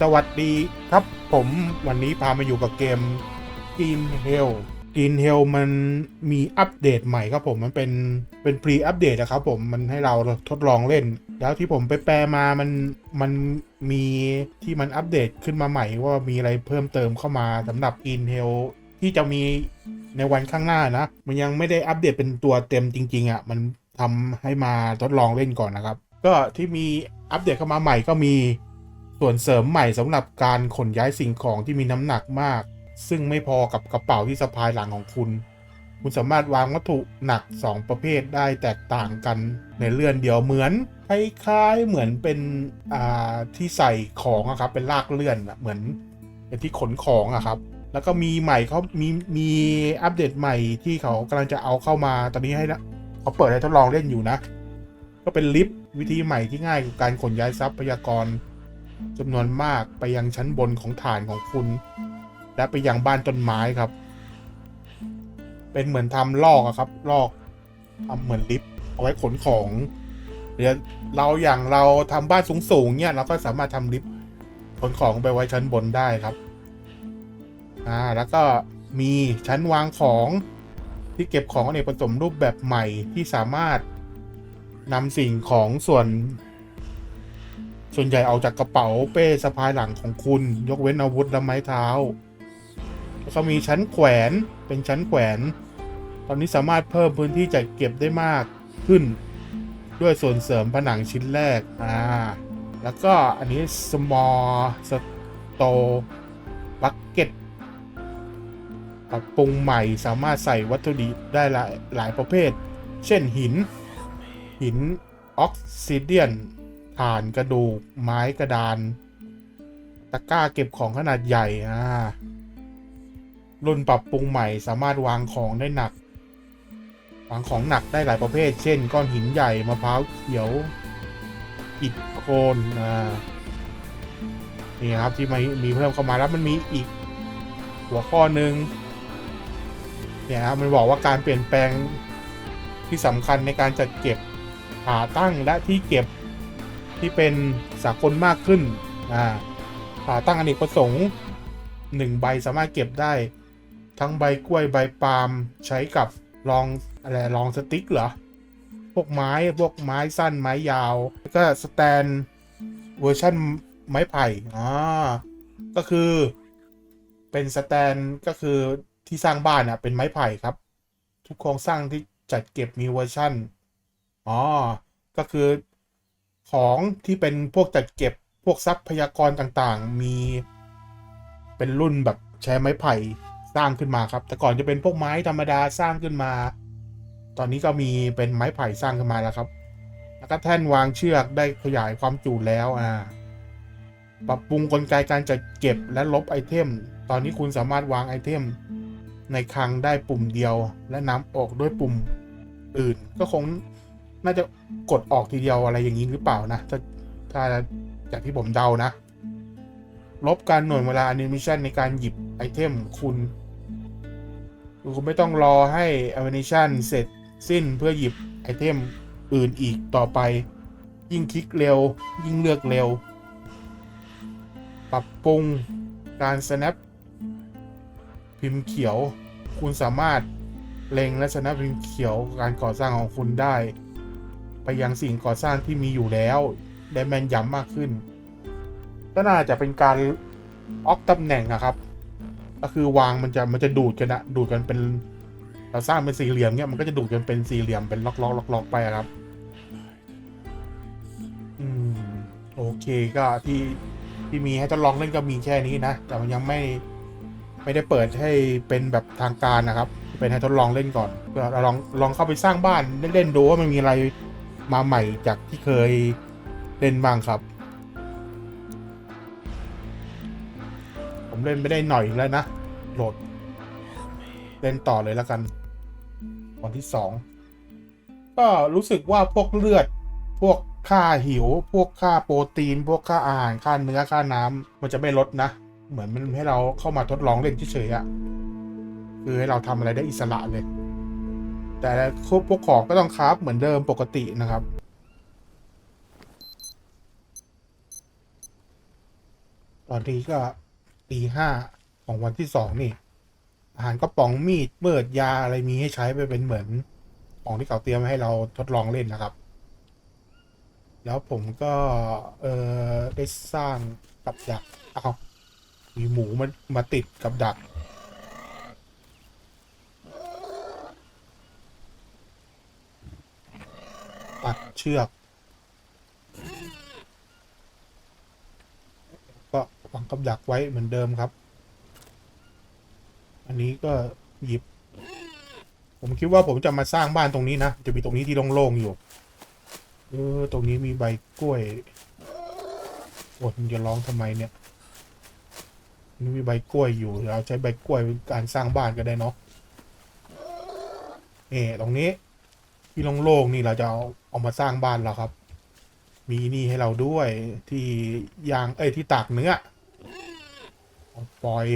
สวัสดีครับผมวันนี้พามาอยู่กับเกม Green Hell Green Hell มันมีอัปเดตใหม่ครับผมมันเป็นเป็นพรีอัปเดตนะครับผมมันให้เราทดลองเล่น แล้วที่ผมไปแปลมามันมันมีที่มันอัปเดตขึ้นมาใหม่ว่ามีอะไรเพิ่มเติมเข้ามาสำหรับ Green Hell ที่จะมีในวันข้างหน้านะ มันยังไม่ได้อัปเดตเป็นตัวเต็มจริงๆอะ่ะมันทำให้มาทดลองเล่นก่อนนะครับ ก็ที่มีอัปเดตเข้ามาใหม่ก็มี ส่วนเสริมใหม่สำหรับการขนย้ายสิ่งของที่มีน้ำหนักมาก ซึ่งไม่พอกับกระเป๋าที่สะพายหลังของคุณ คุณสามารถวางวัตถุหนัก 2 ประเภทได้แตกต่างกันในเลื่อนเดียวเหมือนคล้ายๆเหมือนเป็นอ่าที่ใส่ของครับเป็นลากเลื่อนเหมือนเป็นที่ขนของอะครับแล้วก็มีใหม่เขามีมีอัปเดตใหม่ที่เขากำลังจะเอาเข้ามาตอนนี้ให้นะเขาเปิดให้ทดลองเล่นอยู่นะ ก็เป็นลิฟต์วิธีใหม่ที่ง่ายกับการขนย้ายทรัพยากร จำนวนมากไปยังชั้นบนของฐานของคุณ และไปยังบ้านต้นไม้ครับ เป็นเหมือนทำลอกอะครับ ลอกทำเหมือนลิฟต์เอาไว้ขนของเดี๋ยวเราอย่างเราทำบ้านสูงๆเนี่ยเราก็สามารถทำลิฟต์ขนของไปไว้ชั้นบนได้ครับอ่าแล้วก็มีชั้นวางของที่เก็บของอเนกประสงค์รูปแบบใหม่ที่สามารถนำสิ่งของส่วน ส่วนใหญ่ออกจากกระเป๋าเป้สะพายหลังของคุณ ยกเว้นอาวุธและไม้เท้า แล้วก็มีชั้นแขวนเป็นชั้นแขวน ตอนนี้สามารถเพิ่มพื้นที่จัดเก็บได้มากขึ้น ด้วยส่วนเสริมผนังชิ้นแรกอ่าแล้วก็อันนี้ small store bucket ปรับปรุงใหม่สามารถใส่วัตถุดิบได้หลายหลายประเภท เช่นหิน หินออกซิเดียน ถ่านกระดูก ไม้กระดาน ตะกร้าเก็บของขนาดใหญ่อ่ารุ่นปรับปรุงใหม่สามารถวางของได้หนัก วางของหนักได้หลายประเภท เช่น ก้อนหินใหญ่มะพร้าวเขียว อิฐโคนอ่านี่ครับที่มีมีเพิ่มเข้ามาแล้วมันมีอีกหัวข้อหนึ่งเนี่ยครับมันบอกว่าการเปลี่ยนแปลงที่สำคัญในการจัดเก็บหาตั้งและที่เก็บ ที่เป็นสากลมากขึ้นอ่าขาตั้งอเนกประสงค์หนึ่งใบสามารถเก็บได้ ทั้งใบกล้วยใบปาล์มใช้กับรองอะไรรองสติ๊กเหรอ พวกไม้พวกไม้สั้นไม้ยาว แล้วก็สแตนเวอร์ชันไม้ไผ่อ่าก็คือเป็นสแตนก็คือที่สร้างบ้านอะเป็นไม้ไผ่ครับ ทุกโครงสร้างที่จัดเก็บมีเวอร์ชันอ๋อก็คือ ของที่เป็นพวกจัดเก็บพวกทรัพยากรต่างๆ มี เป็นรุ่นแบบใช้ไม้ไผ่สร้างขึ้นมาครับ แต่ก่อนจะเป็นพวกไม้ธรรมดาสร้างขึ้นมา ตอนนี้ก็มีเป็นไม้ไผ่สร้างขึ้นมาแล้วครับ แล้วก็แท่นวางเชือกได้ขยายความจุแล้วอ่าปรับปรุงกลไกการจัดเก็บและลบไอเทม ตอนนี้คุณสามารถวางไอเทม ในคลังได้ปุ่มเดียว และนำออกด้วยปุ่มอื่น ก็คง น่าจะกดออกทีเดียวอะไรอย่างนี้หรือเปล่านะถ้าถ้าจากที่ผมเดานะ ลบการหน่วยเวลาแอนิเมชันในการหยิบไอเทมคุณคุณไม่ต้องรอให้แอนิเมชันเสร็จสิ้นเพื่อหยิบไอเทมอื่นอีกต่อไป ยิ่งคลิกเร็ว ยิ่งเลือกเร็ว ปรับปรุงการ snap พิมพ์เขียว คุณสามารถเล็งและ snap พิมพ์เขียวการก่อสร้างของคุณได้ ไปยังสิ่งก่อสร้างที่มีอยู่แล้วได้แม่นยำมากขึ้น ก็น่าจะเป็นการออกตำแหน่งนะครับ ก็คือวางมันจะมันจะดูดกันอะดูดกันเป็นเราสร้างเป็นสี่เหลี่ยมเนี่ยมันก็จะดูดกันเป็นสี่เหลี่ยมเป็นล็อกล็อกล็อกล็อกไปอะครับอืมโอเคก็ที่ที่มีให้ทดลองเล่นก็มีแค่นี้นะ แต่มันยังไม่ไม่ได้เปิดให้เป็นแบบทางการนะครับ เป็นให้ทดลองเล่นก่อนเพื่อเราลองลองเข้าไปสร้างบ้านเล่นๆดูว่ามันมีอะไร มาใหม่จากที่เคยเล่นบ้างครับ ผมเล่นไม่ได้หน่อยแล้วนะ โหลด เล่นต่อเลยแล้วกันวันที่สองก็รู้สึกว่าพวกเลือด พวกค่าหิว พวกค่าโปรตีน พวกค่าอาหาร ค่าเนื้อ ค่าน้ำมันจะไม่ลดนะ เหมือนมันให้เราเข้ามาทดลองเล่นเฉยๆอะคือให้เราทำอะไรได้อิสระเลย แต่พวกของก็ต้องคราฟเหมือนเดิมปกตินะครับ ตอนนี้ก็ตีห้าของวันที่สองนี่ อาหารกระป๋องมีดเบิดยาอะไรมีให้ใช้ไปเป็นเหมือนของที่เขาเตรียมให้เราทดลองเล่นนะครับ แล้วผมก็เออได้สร้างกับดักเอามีหมูมามาติดกับดัก ตัดเชือก ก็วางกับดักไว้เหมือนเดิมครับ อันนี้ก็หยิบ ผมคิดว่าผมจะมาสร้างบ้านตรงนี้นะ จะมีตรงนี้ที่โล่งๆอยู่ เออ ตรงนี้มีใบกล้วยโอดมันจะร้องทำไมเนี่ยนี่มีใบกล้วยอยู่ เราใช้ใบกล้วยเป็นการสร้างบ้านก็ได้เนาะเอตรงนี้ที่โล่งๆนี่เราจะเอา เอามาสร้างบ้านเราครับ มีนี่ให้เราด้วยที่ยางเอ้ยที่ตากเนื้อปล่อย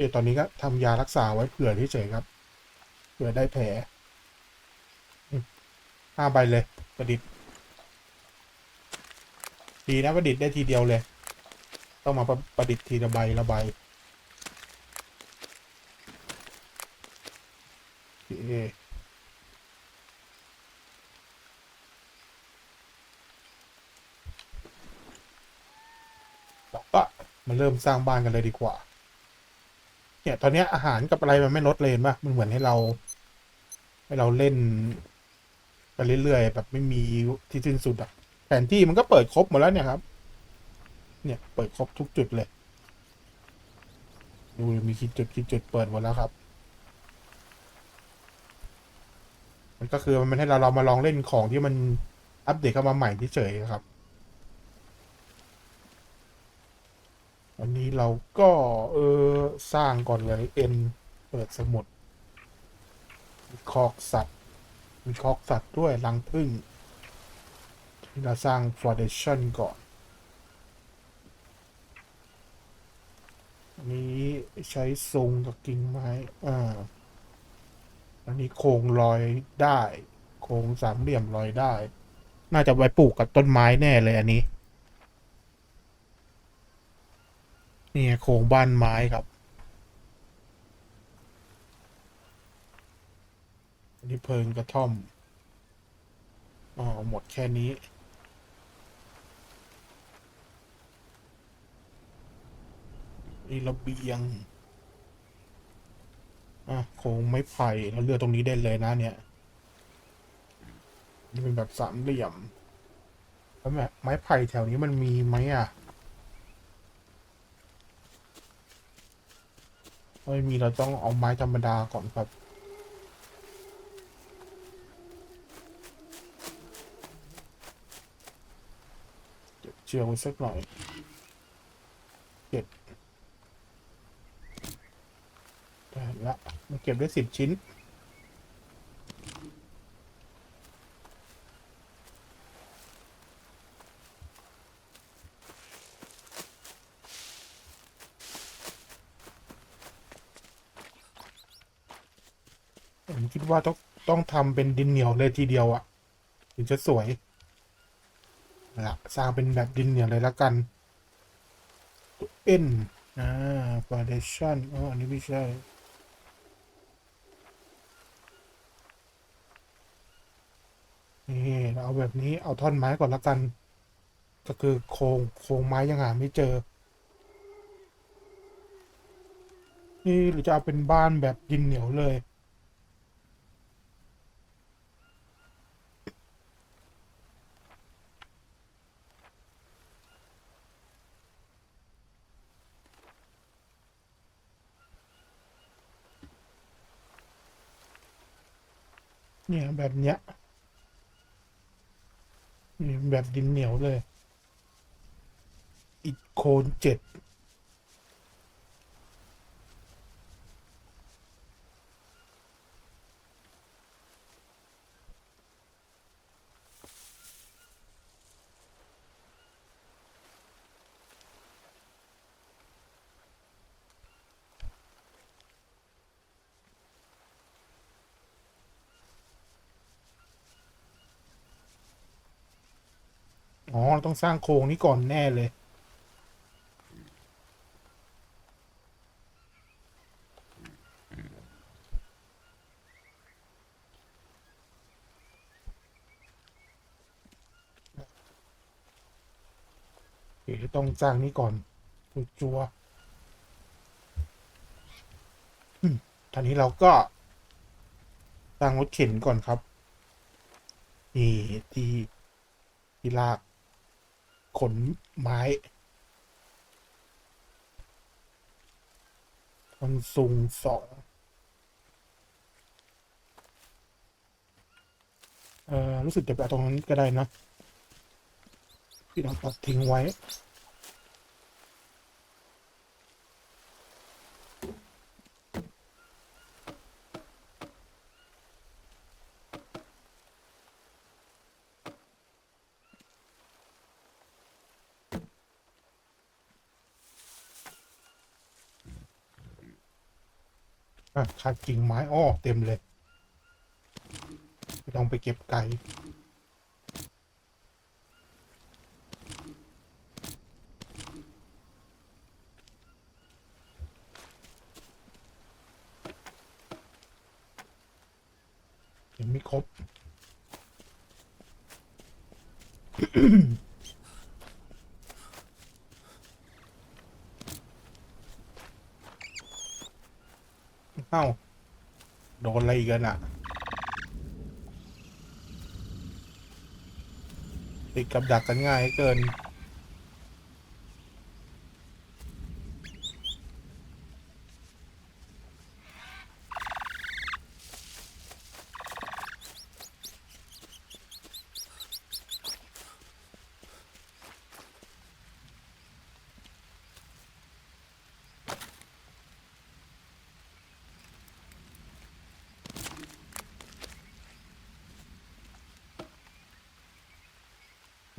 เออตอนนี้ก็ทำยารักษาไว้เผื่อที่เฉยครับ เผื่อได้แผลห้าใบเลยประดิษฐ์ดีนะประดิษฐ์ได้ทีเดียวเลย ต้องมาประประดิษฐ์ทีละใบละใบโอเคเราก็มาเริ่มสร้างบ้านกันเลยดีกว่า เนี่ยตอนนี้อาหารกับอะไรมันไม่ลดเลนป่ะมันเหมือนให้เรา ให้เราเล่นไปเรื่อยๆแบบไม่มีที่สิ้นสุดอะแผนที่มันก็เปิดครบหมดแล้วเนี่ยครับ เนี่ยเปิดครบทุกจุดเลยดูมีกี่จุดกี่จุดเปิดหมดแล้วครับ มันก็คือมันให้เราเรามาลองเล่นของที่มันอัปเดตเข้ามาใหม่เฉยๆครับ วันนี้เราก็เออสร้างก่อนเลย N เปิดสมุดมีคอกสัตว์มีคอกสัตว์ด้วยรังผึ้งที่เราสร้าง foundation ก่อนอันนี้ใช้ซุงกับกิ่งไม้อ่าอันนี้โครงลอยได้ โครงสามเหลี่ยมลอยได้ น่าจะไว้ปลูกกับต้นไม้แน่เลยอันนี้ นี่โครงบ้านไม้ครับ อันนี้เพิงกระท่อม อ๋อ หมดแค่นี้ นี่ระเบียง อะโครงไม้ไผ่เราเลือกตรงนี้ได้เลยนะเนี่ย นี่เป็นแบบสามเหลี่ยมแล้วแบบไม้ไผ่แถวนี้มันมีไหมอะ ไม่มีเราต้องเอาไม้ธรรมดาก่อนครับเก็บเชือกไว้สักหน่อยเก็บได้ละมันเก็บได้สิบชิ้น ว่าต้องต้องทำเป็นดินเหนียวเลยทีเดียวอะ่ะถึงจะสวยนะสร้างเป็นแบบดินเหนียวเลยละกันเอ็นอ่า foundation อ๋ออันนี้ไม่ใช่นี่เราเอาแบบนี้เอาท่อนไม้ก่อนละกัน ก็คือโครงโครงไม้ยังหาไม่เจอ นี่หรือจะเอาเป็นบ้านแบบดินเหนียวเลย เนี่ยแบบเนี้ยนี่แบบดินเหนียวเลยอิฐโคนเจ็ด อ๋อเราต้องสร้างโครงนี้ก่อนแน่เลยโอเคต้องสร้างนี้ก่อนจัวๆอืมตอนนี้เราก็สร้างรถเข็นก่อนครับ นี่ที่ที่ลาก ขนไม้มันสูงสองเอ่อ รู้สึกจะไปเอาตรงนั้นก็ได้นะที่เราตัดทิ้งไว้ อะขาดกิ่งไม้อ้อเต็มเลย ไม่ต้องไปเก็บไก่ เอ้า โดนอะไรอีกันอะ ติดกับดักกันง่ายเกิน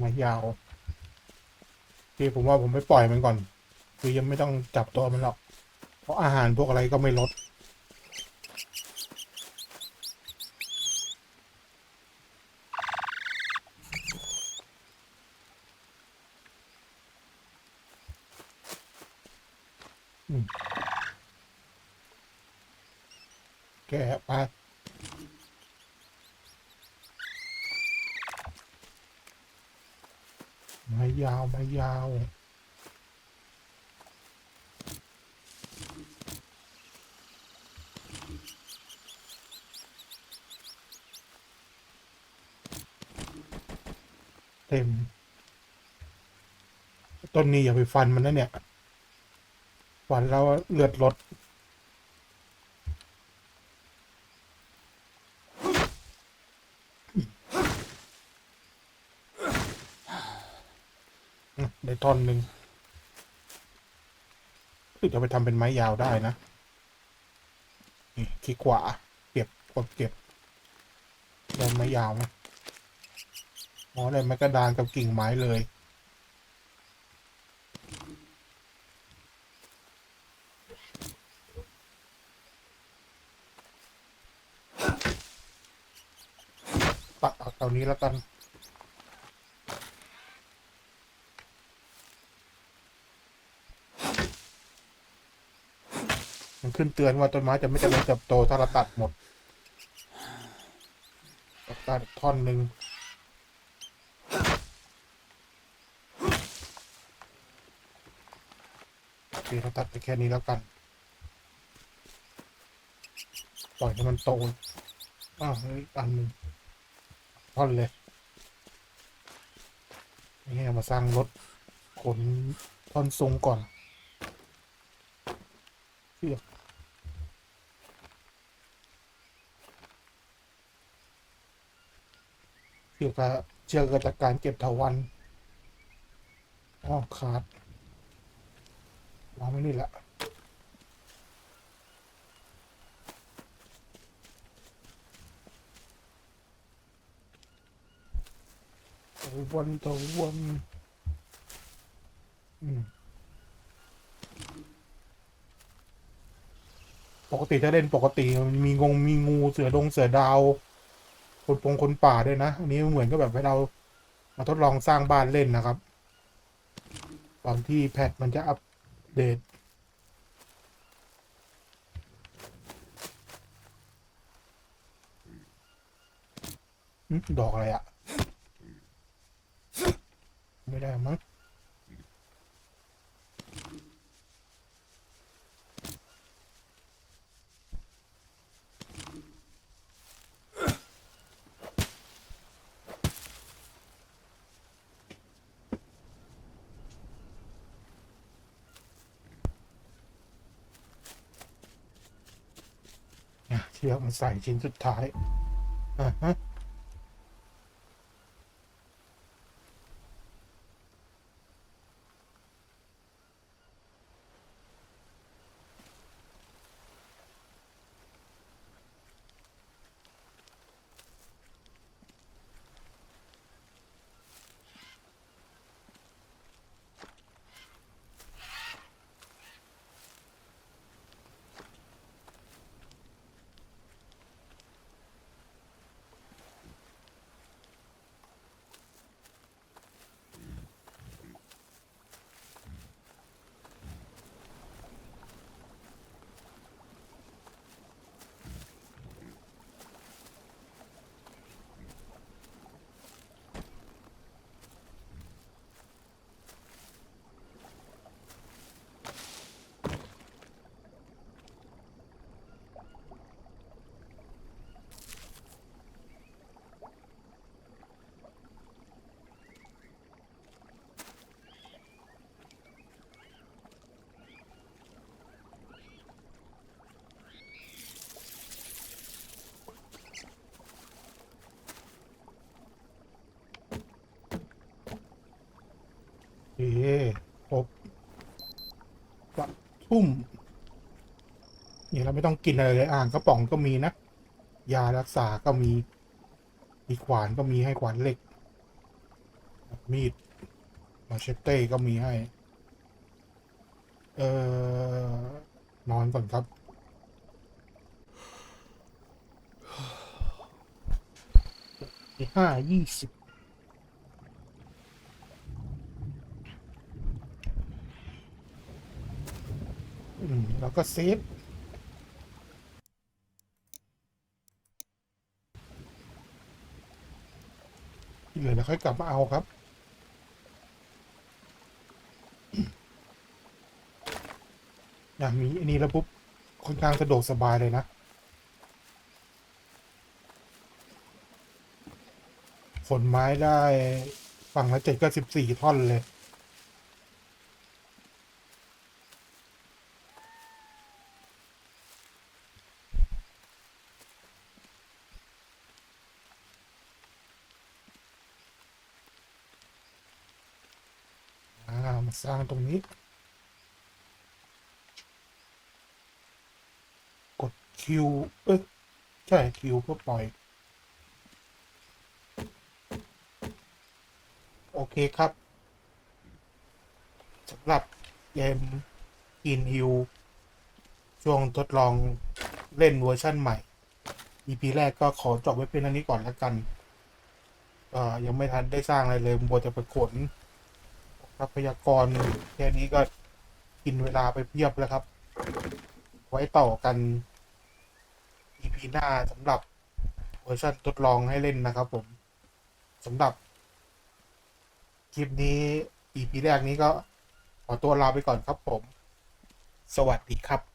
มายาวที่ผมว่าผมไม่ปล่อยมันก่อน คือยังไม่ต้องจับตัวมันหรอก เพราะอาหารพวกอะไรก็ไม่ลด อืมแกะไป ไม้ยาวไม้ยาว เต็ม ต้นนี้อย่าไปฟันมันนะเนี่ย ฟันแล้วเลือดลด อืมได้ ท่อนหนึ่งคือจะไปทำเป็นไม้ยาวได้นะนี่คลิกขวาเก็บกดเก็บได้ไม้ยาวไหมอ๋อได้ไม้กระดานกับกิ่งไม้เลยตัดเอาตอนนี้แล้วกัน อ มัน ขึ้นเตือนว่าต้นไม้จะไม่เจริญเติบโตถ้าเราตัดหมดตัดท่อนหนึ่งโอเคเราตัดไปแค่นี้แล้วกัน ปล่อยให้มันโตอ้าวเฮ้ยอันหนึ่งท่อนเลยนี่เอามาสร้างรถขนท่อนทรงก่อนเชือก เชือกก็เชือกก็จากการเก็บเถาวันอ้อขาดวางไว้นี่แหละตะวันตะวันอืมปกติถ้าเล่นปกติมันมีงงมีงูเสือดงเสือดาว คนปงคนป่าด้วยนะอันนี้เหมือนก็แบบให้เรามาทดลองสร้างบ้านเล่นนะครับ ตอนที่แพทมันจะอัปเดตหึดอกอะไรอะไม่ได้มั้ง เชือกมาใส่ชิ้นสุดท้าย คครบปะทุ่มเนี่ยเราไม่ต้องกินอะไรเลยอ่างกระป๋องก็มีนะยารักษาก็มีมีขวานก็มีให้ขวานเหล็ก มีดมาเชตเต้ก็มีให้ เอ่อนอนก่อนครับห้ายี่สิบ อืม แล้วก็เซฟที่เหลือเราค่อยกลับมาเอาครับนะมีอันนี้แล้วปุ๊บค่อนข้างสะดวกสบายเลยนะขนไม้ได้ฝั่งละเจ็ดก็สิบสี่ท่อนเลย สร้างตรงนี้ กดคิวเอ้ยใช่คิวเพื่อปล่อย โอเคครับสำหรับเกมกินฮิวช่วงทดลองเล่นเวอร์ชั่นใหม่ EP แรกก็ขอจบไว้เป็นอันนี้ก่อนแล้วกัน เอ่อ ยังไม่ทันได้สร้างอะไรเลยมัวจะไปขน ทรัพยากรแค่นี้ก็กินเวลาไปเพียบแล้วครับ ไว้ต่อกัน EP หน้าสำหรับเวอร์ชันทดลองให้เล่นนะครับ ผมสำหรับคลิปนี้ EP แรกนี้ก็ขอตัวลาไปก่อนครับผม สวัสดีครับ